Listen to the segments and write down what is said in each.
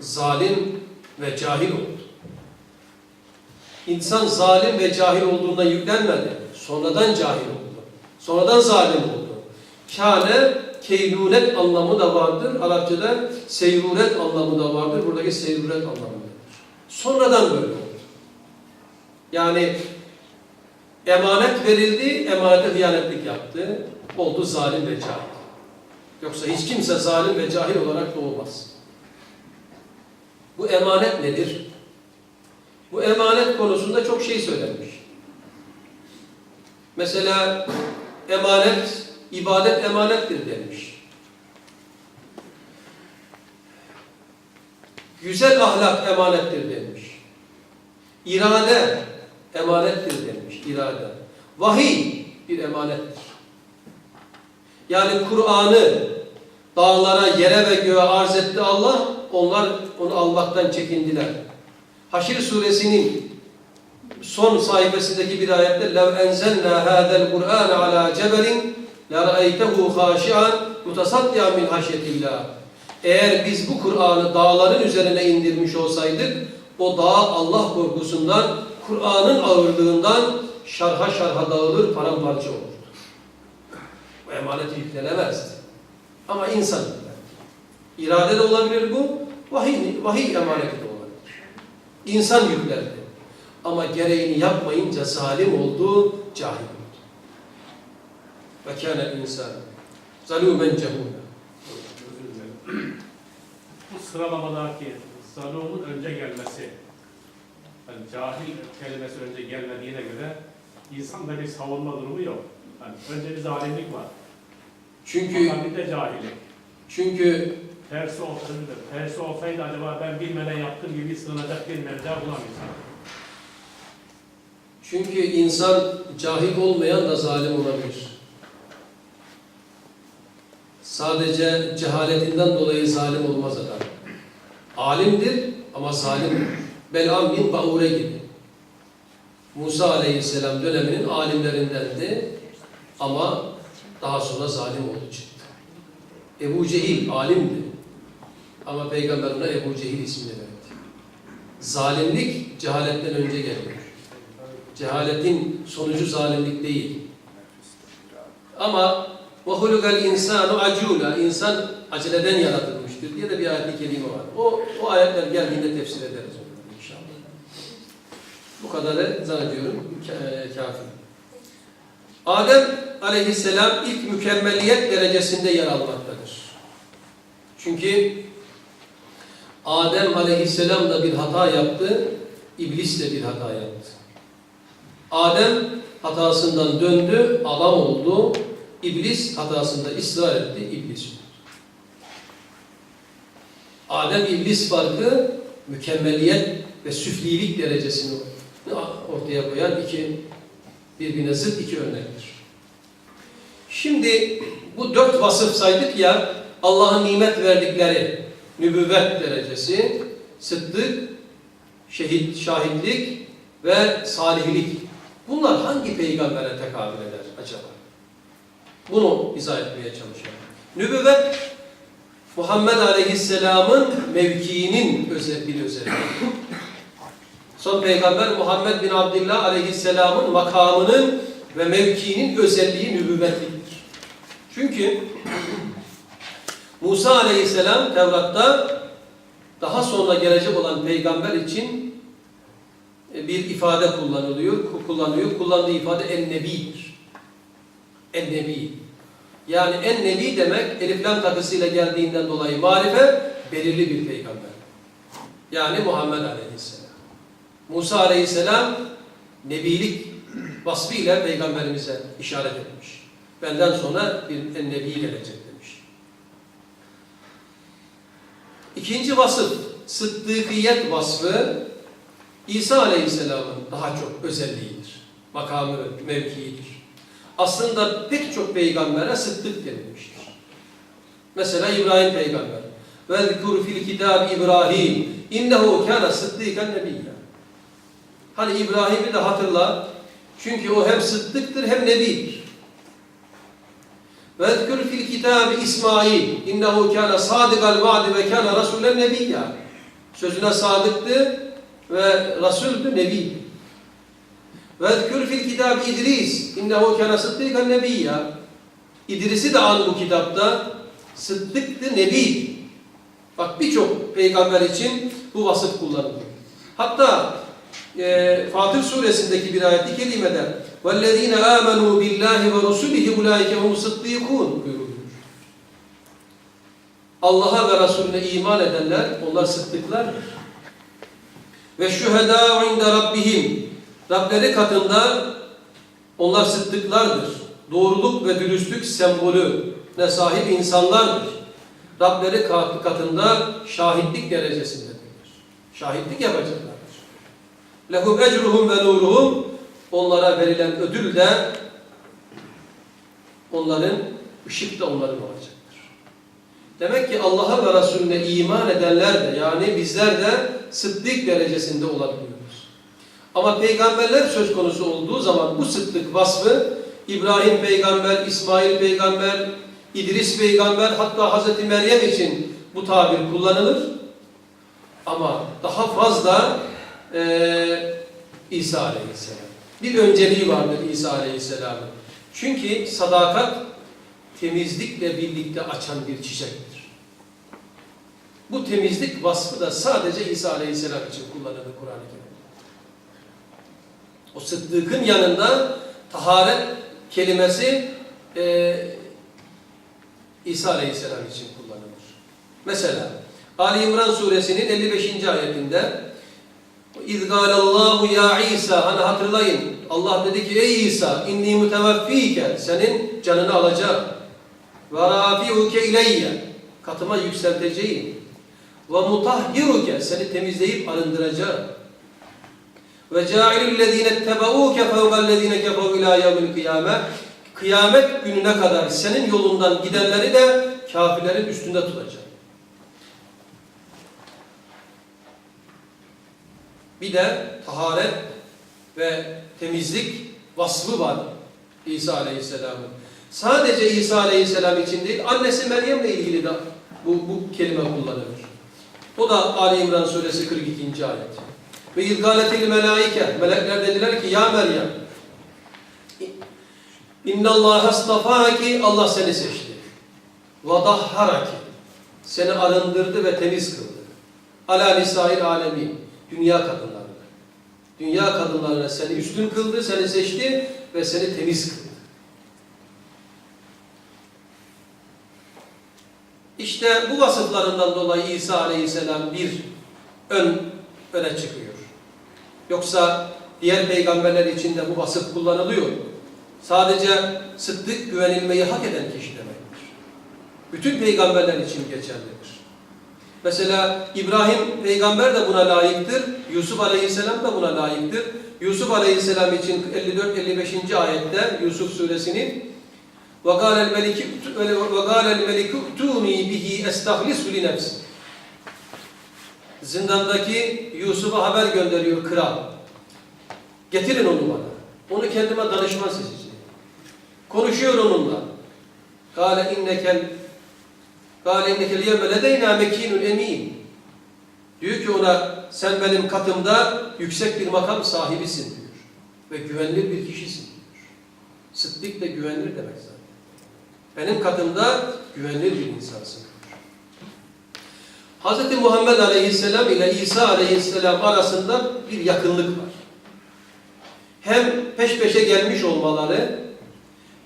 zalim ve cahil oldu. İnsan zalim ve cahil olduğuna yüklenmedi. Sonradan cahil oldu. Sonradan zalim oldu. Kâne keylunet anlamı da vardır. Arapçada seyruret anlamı da vardır. Buradaki seyruret anlamı da Sonradan böyle oldu. Yani emanet verildi, emanete hıyanetlik yaptı. Oldu zalim ve cahil. Yoksa hiç kimse zalim ve cahil olarak doğmaz. Bu emanet nedir? Bu emanet konusunda çok şey söylenmiş. Mesela emanet, ibadet emanettir demiş. Güzel ahlak emanettir demiş. İrade emanettir demiş. İrade. Vahiy bir emanettir. Yani Kur'an'ı dağlara, yere ve göğe arz etti Allah, onlar onu almaktan çekindiler. Haşr suresinin son sayfasındaki bir ayette لَوْ اَنْزَلْنَا هَذَا الْقُرْآنَ عَلَى جَبَلٍ لَرَأَيْتَهُ خَاشِعًا مُتَصَدِّعًا مِنْ حَشْيَةِ اللّٰهِ Eğer biz bu Kur'an'ı dağların üzerine indirmiş olsaydık, o dağ Allah korkusundan, Kur'an'ın ağırlığından şarha şarha dağılır, paramparça olur. Bu emaneti yüklenemezdi. Ama insan yüklendi. İrade de olabilir bu, vahiy, vahiy emaneti olabilir. İnsan yüklendi. Ama gereğini yapmayınca zalim oldu, cahil oldu. Ve kâne insan zalûmen cehûlâ. Bu sıralamadaki zalumun önce gelmesi, yani cahil kelimesi önce gelmediğine göre insanda bir savunma durumu yok. Yani önce bir zalimlik var. Çünkü Ama bir de cahillik. çünkü Tersi olsaydı, tersi olsaydı acaba ben bilmeden yaptığım gibi sığınacak bir mevca bulamayacağım. çünkü insan cahil olmayan da zalim olabilir. Sadece cehaletinden dolayı zalim olmaz adam. Alimdir ama zalim. Bel'am bin Baure gibi. Musa aleyhisselam döneminin alimlerindendi ama daha sonra zalim oldu çıktı. Ebu Cehil alimdi ama peygamber ona Ebu Cehil ismini verdi. Zalimlik cehaletten önce geliyor. Cehaletin sonucu zalimlik değil. Ama وَخُلُقَ insanu acula İnsan aceleden yaratılmıştır diye de bir ayet-i kerime var. O, o ayetler geldiğinde tefsir ederiz onu inşallah. Bu kadarı zannediyorum ka- kafi. Adem aleyhisselam ilk mükemmeliyet derecesinde yer almaktadır. Çünkü Adem aleyhisselam da bir hata yaptı, iblis de bir hata yaptı. Adem hatasından döndü, adam oldu. İblis hatasında ısrar etti, iblis oldu. Adem-iblis farkı mükemmeliyet ve süflilik derecesini ortaya koyan iki birbirine zıt iki örnektir. Şimdi bu dört vasıf saydık ya Allah'ın nimet verdikleri nübüvvet derecesi, sıddık, şehit, şahitlik ve salihlik. Bunlar hangi peygambere tekabül eder acaba? Bunu izah etmeye çalışalım. Nübüvvet Muhammed Aleyhisselam'ın mevkiinin özel bir özelliği. Son peygamber Muhammed bin Abdullah Aleyhisselam'ın makamının ve mevkiinin özelliği nübüvvetliktir. Çünkü Musa Aleyhisselam Tevrat'ta daha sonra gelecek olan peygamber için e, bir ifade kullanılıyor, kullanıyor. Kullandığı ifade en-nebi'dir. En-nebi. Yani en-nebi demek elif lam takısıyla geldiğinden dolayı marife belirli bir peygamber. Yani Muhammed Aleyhisselam. Musa Aleyhisselam nebilik vasfıyla peygamberimize işaret etmiş. Benden sonra bir en-nebi gelecek demiş. İkinci vasıf, sıddıkiyet vasfı İsa Aleyhisselam'ın daha çok özelliğidir. Makamı, mevkiidir. Aslında pek çok peygambere sıddık denilmiştir. Mesela İbrahim peygamber. وَذْكُرْ فِي الْكِتَابِ İbrahim اِنَّهُ كَانَ صِدِّيكَ النَّبِيًّا Hani İbrahim'i de hatırla. Çünkü o hem sıddıktır hem nebidir. Ve zkür fil kitabı İsmail innehu kana sadikal vaadi ve kana rasulen nebiyya. Sözüne sadıktı ve rasuldü nebi. Ve zkür fil kitabı İdris innehu kana sıddikan nebiyya. İdris'i de an bu kitapta sıddıktı nebi. Bak birçok peygamber için bu vasıf kullanılıyor. Hatta e, Fatih suresindeki bir ayet-i kerimede وَالَّذ۪ينَ آمَنُوا بِاللّٰهِ وَرُسُلِهِ اُولَٰئِكَ هُمُ صِدِّيقُونَ buyuruluyor. Allah'a ve Resulüne iman edenler, onlar sıddıklardır. Ve şühedâ inde rabbihim. Rableri katında onlar sıddıklardır. Doğruluk ve dürüstlük sembolü ne sahip insanlardır. Rableri kat- katında şahitlik derecesindedirler. Şahitlik yapacaklardır. Lehum ecruhum ve nuruhum onlara verilen ödül de onların ışık da onların olacaktır. Demek ki Allah'a ve Resulüne iman edenler de yani bizler de sıddık derecesinde olabiliyoruz. Ama peygamberler söz konusu olduğu zaman bu sıddık vasfı İbrahim peygamber, İsmail peygamber, İdris peygamber hatta Hazreti Meryem için bu tabir kullanılır. Ama daha fazla eee İsa aleyhisselam. Bir önceliği vardır İsa aleyhisselamın. Çünkü sadakat temizlikle birlikte açan bir çiçektir. Bu temizlik vasfı da sadece İsa Aleyhisselam için kullanılır Kur'an-ı Kerim'de. O sıddıkın yanında taharet kelimesi e, İsa Aleyhisselam için kullanılır. Mesela Ali İmran suresinin 55. ayetinde Gâlallâhu ya İsa hani hatırlayın. Allah dedi ki ey İsa inni muteveffike senin canını alacağım. Ve rafi'uke ileyye. Katıma yükselteceğim. Ve mutahhiruke seni temizleyip arındıracağım. Ve câilüllezîne ettebauke fevgallezîne keferu ilâ yevmil kıyâme. Kıyamet gününe kadar senin yolundan gidenleri de kafirlerin üstünde tutacağım. Bir de taharet ve temizlik vasfı var İsa Aleyhisselam'ın. Sadece İsa Aleyhisselam için değil, annesi Meryem'le ilgili de bu, bu kelime kullanılır. O da Ali İmran Suresi 42. ayet. Ve izgâletil melâike, melekler dediler ki ya Meryem, İnna Allah astafaki, Allah seni seçti. Ve dahharaki, seni arındırdı ve temiz kıldı. Ala lisail alemin, dünya kadınlarına. Dünya kadınlarına seni üstün kıldı, seni seçti ve seni temiz kıldı. İşte bu vasıflarından dolayı İsa Aleyhisselam bir ön öne çıkıyor. Yoksa diğer peygamberler için de bu vasıf kullanılıyor. Sadece sıddık güvenilmeyi hak eden kişi demektir. Bütün peygamberler için geçerlidir. Mesela İbrahim peygamber de buna layıktır. Yusuf Aleyhisselam da buna layıktır. Yusuf Aleyhisselam için 54-55. ayette Yusuf suresinin وَقَالَ الْمَلِكُ وَقَالَ الْمَلِكُ اُتُونِي بِهِ اَسْتَخْلِسُ لِنَفْسِ Zindandaki Yusuf'a haber gönderiyor kral. Getirin onu bana. Onu kendime danışman seçeceğim. Konuşuyor onunla. قَالَ اِنَّكَ قَالَ اِنَّكَ الْيَوْمَ لَدَيْنَا مَك۪ينٌ emin. Diyor ki ona sen benim katımda yüksek bir makam sahibisin diyor. Ve güvenilir bir kişisin diyor. Sıddık da güvenilir demek zaten. Benim katımda güvenilir bir insansın. Hz. Muhammed Aleyhisselam ile İsa Aleyhisselam arasında bir yakınlık var. Hem peş peşe gelmiş olmaları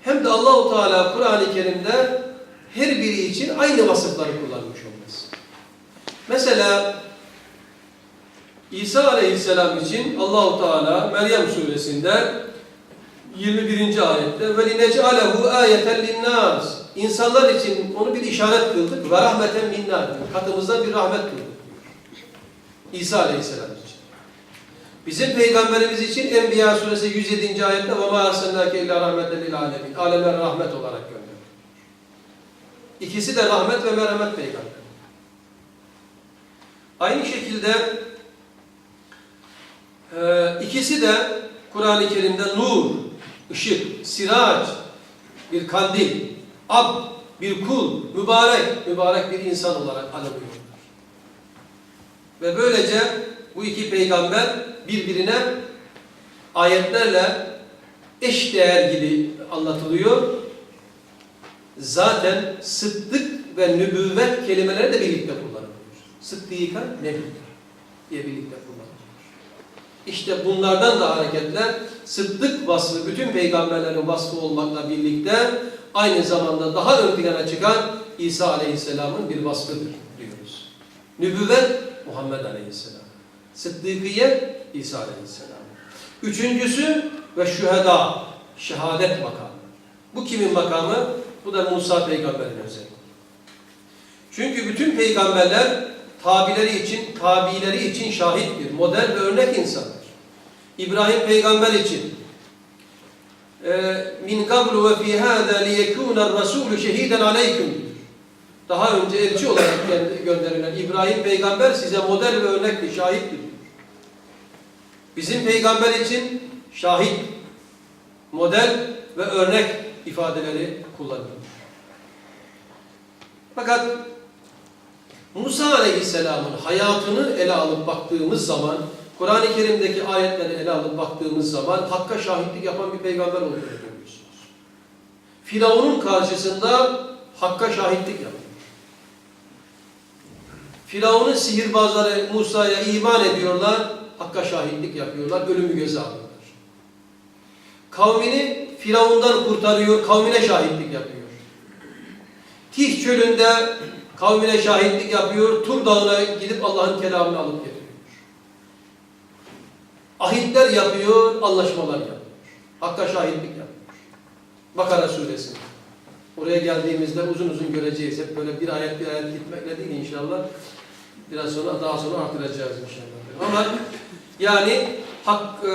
hem de Allahu Teala Kur'an-ı Kerim'de her biri için aynı vasıfları kullanmış olması. Mesela İsa Aleyhisselam için Allahu Teala Meryem suresinde 21. ayette ve linec'alehu ayeten linnas İnsanlar için onu bir işaret kıldık ve rahmeten minna katımızdan bir rahmet kıldık. İsa Aleyhisselam için. Bizim peygamberimiz için Enbiya suresi 107. ayette ve ma arsalnake illa rahmeten lil alemin. Aleme rahmet olarak gönderdik. İkisi de rahmet ve merhamet peygamber. Aynı şekilde e, ikisi de Kur'an-ı Kerim'de nur, ışık, sirac, bir kandil, ab, bir kul, mübarek, mübarek bir insan olarak anılıyorlar. Ve böylece bu iki peygamber birbirine ayetlerle eş değer gibi anlatılıyor. Zaten sıddık ve nübüvvet kelimeleri de birlikte kullanılıyor. Sıddika nebi diye birlikte kullanılıyor. İşte bunlardan da hareketle sıddık vasfı bütün peygamberlerin vasfı olmakla birlikte aynı zamanda daha ön plana çıkan İsa Aleyhisselam'ın bir vasfıdır diyoruz. Nübüvvet Muhammed Aleyhisselam. Sıddıkiye İsa Aleyhisselam. Üçüncüsü ve şüheda, şehadet makamı. Bu kimin makamı? Bu da Musa peygamberin özelliği. Çünkü bütün peygamberler tabileri için, tabileri için şahittir, model ve örnek insandır. İbrahim peygamber için e, min qablu ve fi hâzâ liyekûne r-rasûlü şehîden aleyküm. Daha önce elçi olarak gö- gönderilen İbrahim peygamber size model ve örnektir, şahittir diyor. Bizim peygamber için şahit, model ve örnek ifadeleri kullanılıyor. Fakat Musa Aleyhisselam'ın hayatını ele alıp baktığımız zaman, Kur'an-ı Kerim'deki ayetleri ele alıp baktığımız zaman Hakk'a şahitlik yapan bir peygamber olduğunu görüyorsunuz. Firavun'un karşısında Hakk'a şahitlik yapıyor. Firavun'un sihirbazları Musa'ya iman ediyorlar, Hakk'a şahitlik yapıyorlar, ölümü göze alıyorlar. Kavmini Firavun'dan kurtarıyor, kavmine şahitlik yapıyor. Tih çölünde kavmine şahitlik yapıyor, Tur Dağı'na gidip Allah'ın kelamını alıp getiriyor. Ahitler yapıyor, anlaşmalar yapıyor. Hakka şahitlik yapıyor. Bakara suresinde. Oraya geldiğimizde uzun uzun göreceğiz. Hep böyle bir ayet bir ayet gitmekle değil inşallah. Biraz sonra daha sonra artıracağız inşallah. Ama yani hak, e,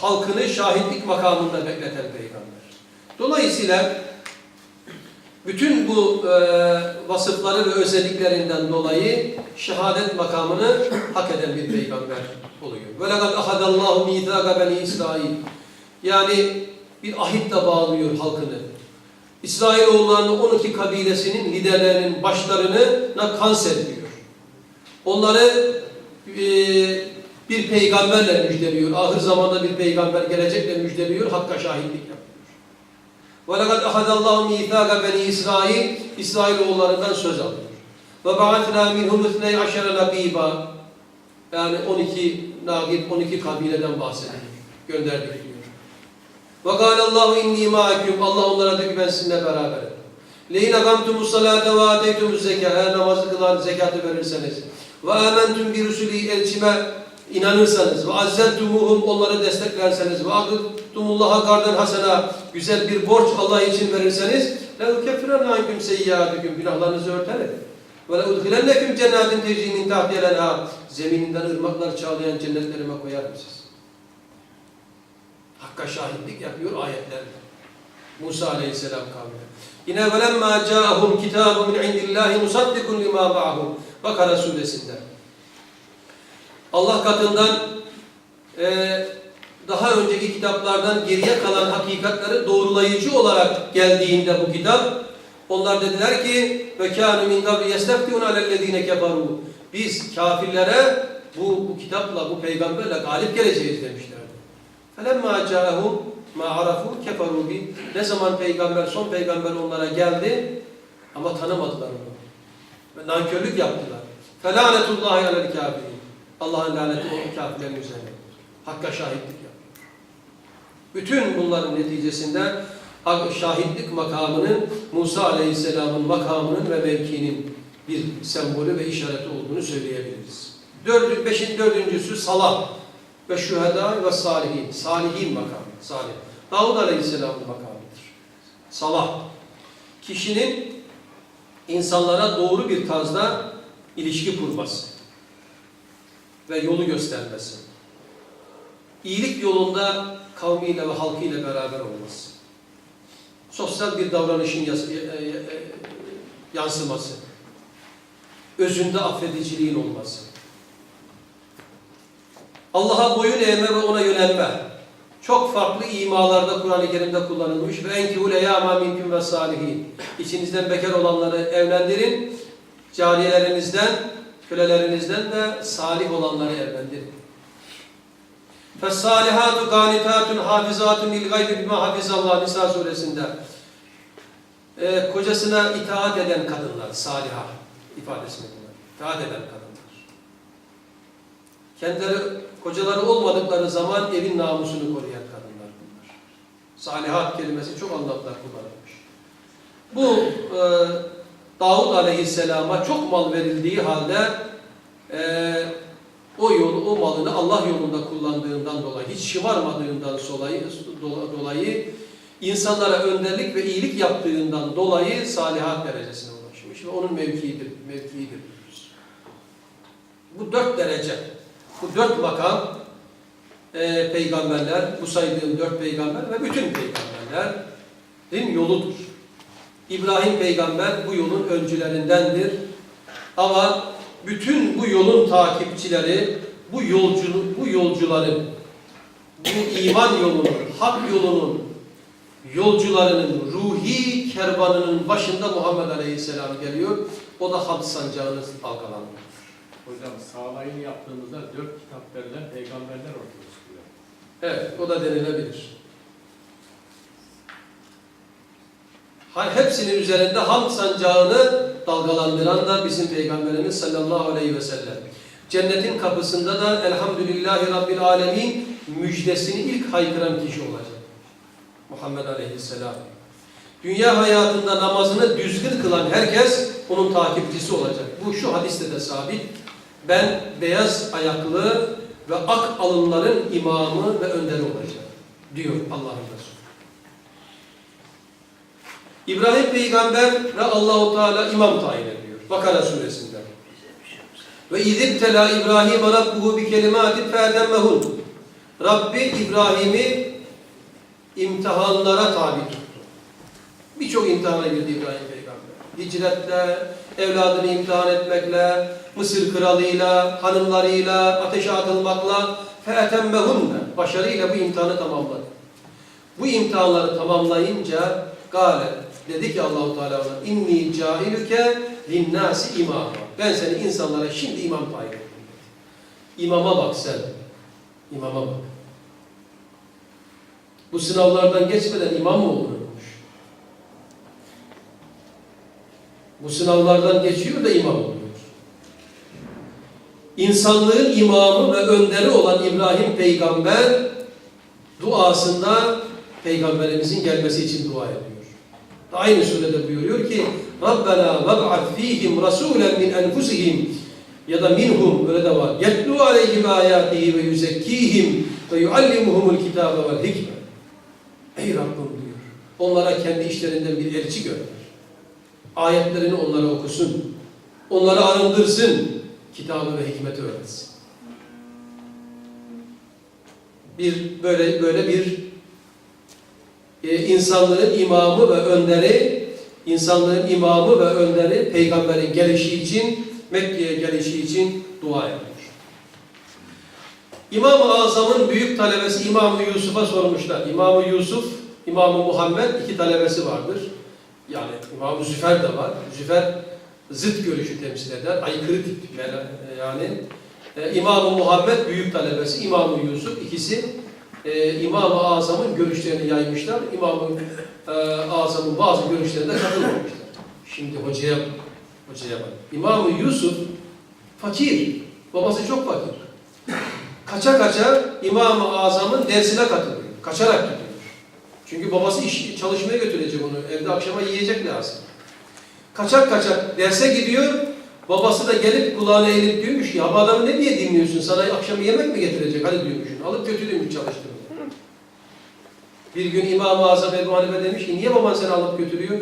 halkını şahitlik makamında bekleten peygamber. Dolayısıyla bütün bu e, vasıfları ve özelliklerinden dolayı şehadet makamını hak eden bir peygamber oluyor. Ve lekad ahadallahu mithâga beni İsrail. Yani bir ahitle bağlıyor halkını. İsrailoğullarının 12 kabilesinin liderlerinin başlarını kan serpiyor. Onları e, bir peygamberle müjdeliyor. Ahir zamanda bir peygamber gelecekle müjdeliyor. Hakka şahitlik yapıyor. وَلَقَدْ اَخَذَ اللّٰهُ مِيثَاقَ بَنِي İsrail İsrailoğullarından söz alıyor. وَبَعَثْنَا مِنْهُمْ اثْنَيْ عَشَرَ نَقِيبًا Yani 12 nagib, 12 kabileden bahsediyor. Gönderdik diyor. وَقَالَ اللّٰهُ اِنِّي مَعَكُمْ Allah onlara diyor ki ben sizinle beraberim. لَيْنَ قَمْتُمُ الصَّلَاةَ وَاَتَيْتُمُ الزَّكَاةَ Eğer namazı kılar, zekatı verirseniz. وَاَمَنْتُمْ بِرُسُلِي Elçime inanırsanız ve azzeltumuhum onları desteklerseniz ve akıttumullaha kardan hasena güzel bir borç Allah için verirseniz la ukeffirenne ankum seyyiatikum günahlarınızı örterim. Ve la udhilennekum cennetin tecri min tahtiha zemininden ırmaklar çağlayan cennetlerime koyarım siz. Hakka şahitlik yapıyor ayetlerle. Musa aleyhisselam kavmine. Yine velemma ca'ahum kitabun min indillahi musaddikun lima ma'ahum. Bakara suresinde. Allah katından e, daha önceki kitaplardan geriye kalan hakikatleri doğrulayıcı olarak geldiğinde bu kitap onlar dediler ki ve kânu min qabli yesteftiun alellezîne keferû biz kafirlere bu, bu kitapla bu peygamberle galip geleceğiz demişlerdi. Câhum ma arafu keferû bi ne zaman peygamber son peygamber onlara geldi ama tanımadılar onu. Ve nankörlük yaptılar. Felânetullâhi alel kâfirin. Allah'ın laneti o kafirlerin üzerine. Hakka şahitlik yapıyor. Bütün bunların neticesinde şahitlik makamının Musa Aleyhisselam'ın makamının ve mevkinin bir sembolü ve işareti olduğunu söyleyebiliriz. Dördü, beşin dördüncüsü salah ve şüheda ve salihin. Salihin makamı. Salih. Davud Aleyhisselam'ın makamıdır. Salah. Kişinin insanlara doğru bir tarzda ilişki kurması ve yolu göstermesi. İyilik yolunda kavmiyle ve halkıyla beraber olması. Sosyal bir davranışın e- e- e- yansıması. Özünde affediciliğin olması. Allah'a boyun eğme ve ona yönelme. Çok farklı imalarda Kur'an-ı Kerim'de kullanılmış ve enkihul eyama minkum ve salihin. İçinizden bekar olanları evlendirin, cariyelerinizden Kölelerinizden de salih olanları evlendirin. فَالصَّالِحَاتُ قَانِتَاتٌ حَافِظَاتٌ لِلْغَيْبِ بِمَا حَفِظَ اللّٰهِ Nisa suresinde e, kocasına itaat eden kadınlar, saliha ifadesini kullanıyor. İtaat eden kadınlar. Kendileri, kocaları olmadıkları zaman evin namusunu koruyan kadınlar bunlar. Salihat kelimesi çok anlamlar kullanılmış. Bu e, Davud Aleyhisselam'a çok mal verildiği halde e, o yolu, o malını Allah yolunda kullandığından dolayı, hiç şımarmadığından dolayı, dolayı insanlara önderlik ve iyilik yaptığından dolayı salihat derecesine ulaşmış ve onun mevkiidir, mevkiidir. Bu dört derece, bu dört makam e, peygamberler, bu saydığım dört peygamber ve bütün peygamberlerin yoludur. İbrahim peygamber bu yolun öncülerindendir. Ama bütün bu yolun takipçileri, bu yolcu, bu yolcuların, bu iman yolunun, hak yolunun yolcularının ruhi kervanının başında Muhammed Aleyhisselam geliyor. O da hamd sancağını dalgalandırıyor. Hocam sağlayını yaptığımızda dört kitap verilen peygamberler ortaya çıkıyor. Evet, o da denilebilir. Ha- Hepsinin üzerinde hamd sancağını dalgalandıran da bizim Peygamberimiz sallallahu aleyhi ve sellem. Cennetin kapısında da Elhamdülillahi Rabbil Alemin müjdesini ilk haykıran kişi olacak. Muhammed Aleyhisselam. Dünya hayatında namazını düzgün kılan herkes onun takipçisi olacak. Bu şu hadiste de sabit. Ben beyaz ayaklı ve ak alınların imamı ve önderi olacağım diyor Allah'ın Resulü. İbrahim peygamber ve Allahu Teala imam tayin ediyor. Bakara suresinde. Ve izibtela İbrahim rabbuhu bi kelimatin fedemmehun. Rabbi İbrahim'i imtihanlara tabi tuttu. Birçok imtihana girdi İbrahim peygamber. Hicretle, evladını imtihan etmekle, Mısır kralıyla, hanımlarıyla, ateşe atılmakla, feetemmehunne, başarıyla bu imtihanı tamamladı. Bu imtihanları tamamlayınca gale dedi ki Allahu Teala ona inni cailuke linnâsi imama. Ben seni insanlara şimdi imam tayin ettim. İmama bak sen. İmama bak. Bu sınavlardan geçmeden imam mı olunurmuş? Bu sınavlardan geçiyor da imam oluyor. İnsanlığın imamı ve önderi olan İbrahim peygamber duasında peygamberimizin gelmesi için dua ediyor. Aynı surede buyuruyor ki Rabbena veb'at fihim rasulen min enfusihim ya da minhum öyle de var. Yetlu aleyhim ayatihi ve yüzekkihim ve yuallimuhumul kitabe vel hikme. Ey Rabbim diyor. Onlara kendi işlerinden bir elçi gönder. Ayetlerini onlara okusun. Onları arındırsın. Kitabı ve hikmeti öğretsin. Bir böyle böyle bir e, insanlığın imamı ve önderi, insanlığın imamı ve önderi peygamberin gelişi için, Mekke'ye gelişi için dua ediyor. İmam-ı Azam'ın büyük talebesi İmam-ı Yusuf'a sormuşlar. İmam-ı Yusuf, İmam-ı Muhammed iki talebesi vardır. Yani İmam-ı Züfer de var. Züfer zıt görüşü temsil eder. Aykırı tip yani. E, İmam-ı Muhammed büyük talebesi, İmam-ı Yusuf ikisi e, İmam-ı Azam'ın görüşlerini yaymışlar. İmam-ı e, Azam'ın bazı görüşlerine katılmamışlar. Şimdi hocaya hocaya bak. İmam-ı Yusuf fakir. Babası çok fakir. Kaça kaça İmam-ı Azam'ın dersine katılıyor. Kaçarak gidiyor. Çünkü babası iş çalışmaya götürecek onu. Evde akşama yiyecek lazım. Kaçak kaçak derse gidiyor. Babası da gelip kulağına eğilip diyormuş ki, bu adamı ne diye dinliyorsun? Sana akşam yemek mi getirecek? Hadi diyormuş. Alıp götürüyormuş çalıştırıyor. Bir gün İmam-ı Azam Ebu Hanife demiş ki, niye baban seni alıp götürüyor?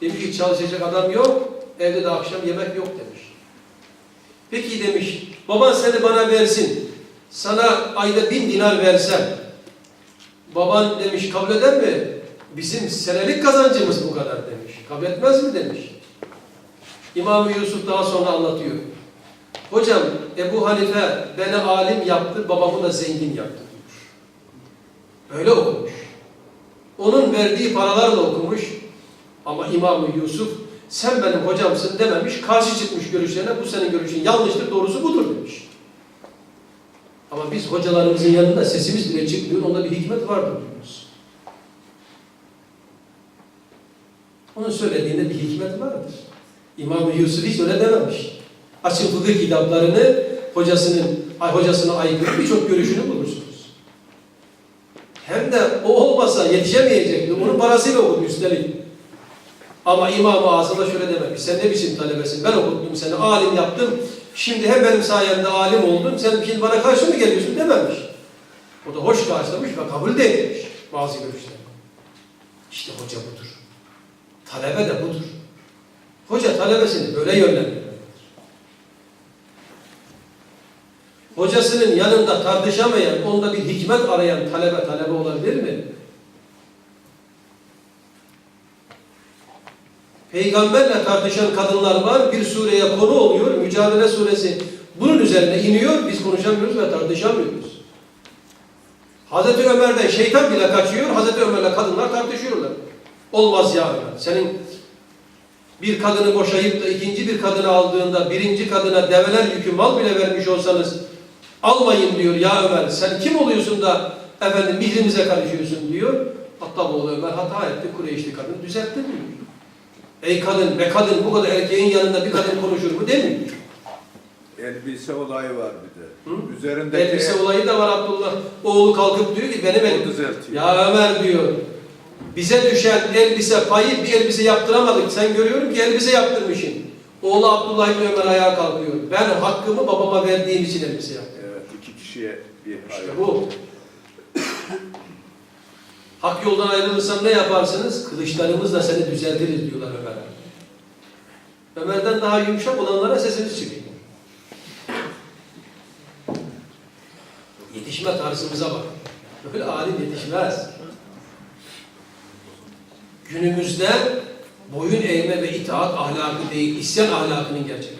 Demiş ki, çalışacak adam yok, evde de akşam yemek yok demiş. Peki demiş, baban seni bana versin, sana ayda bin dinar versem, baban demiş kabul eder mi? Bizim senelik kazancımız bu kadar demiş. Kabul etmez mi demiş. İmam-ı Yusuf daha sonra anlatıyor. Hocam Ebu Hanife beni alim yaptı, babamı da zengin yaptı diyor. Öyle okumuş. Onun verdiği paralarla okumuş. Ama İmam-ı Yusuf sen benim hocamsın dememiş, karşı çıkmış görüşlerine, bu senin görüşün yanlıştır, doğrusu budur demiş. Ama biz hocalarımızın yanında sesimiz bile çıkmıyor, onda bir hikmet vardır diyoruz. Onun söylediğinde bir hikmet vardır. İmam Yusuf hiç öyle dememiş. Açın fıkıh kitaplarını, hocasının, ay, hocasına aykırı birçok görüşünü bulursunuz. Hem de o olmasa yetişemeyecekti. Onun parasıyla okudu üstelik. Ama İmam-ı şöyle dememiş. Sen ne biçim talebesin? Ben okuttum seni, alim yaptım. Şimdi hem benim sayemde alim oldun, sen şimdi bana karşı mı geliyorsun dememiş. O da hoş karşılamış ve kabul de etmiş bazı görüşler. İşte hoca budur. Talebe de budur. Hoca talebesini böyle yönlendirmelidir. Hocasının yanında tartışamayan, onda bir hikmet arayan talebe talebe olabilir mi? Peygamberle tartışan kadınlar var, bir sureye konu oluyor, Mücadele suresi bunun üzerine iniyor, biz konuşamıyoruz ve tartışamıyoruz. Hazreti Ömer'den şeytan bile kaçıyor, Hazreti Ömer'le kadınlar tartışıyorlar. Olmaz ya Ömer, senin bir kadını boşayıp da ikinci bir kadını aldığında birinci kadına develer yükü mal bile vermiş olsanız almayın diyor ya Ömer, sen kim oluyorsun da efendim mihrimize karışıyorsun diyor. Hatta bu Ömer hata etti, Kureyşli kadın düzeltti diyor. Ey kadın, be kadın bu kadar erkeğin yanında bir kadın konuşur mu değil mi? Elbise olayı var bir de. Hı? Üzerindeki Elbise olayı da var Abdullah. Oğlu kalkıp diyor ki benim düzeltiyor. Ya Ömer diyor. Bize düşen elbise payı bir elbise yaptıramadık. Sen görüyorum ki elbise yaptırmışsın. Oğlu Abdullah İbni Ömer ayağa kalkıyor. Ben hakkımı babama verdiğim için elbise yaptım. Evet, iki kişiye bir İşte hayat. bu. Hak yoldan ayrılırsan ne yaparsınız? Kılıçlarımızla seni düzeltiriz diyorlar Ömer'e. Ömer'den daha yumuşak olanlara sesimiz çıkıyor. Yetişme tarzımıza bak. Böyle alim yetişmez. Günümüzde boyun eğme ve itaat ahlakı değil, isyan ahlakının gerçekleşmesi.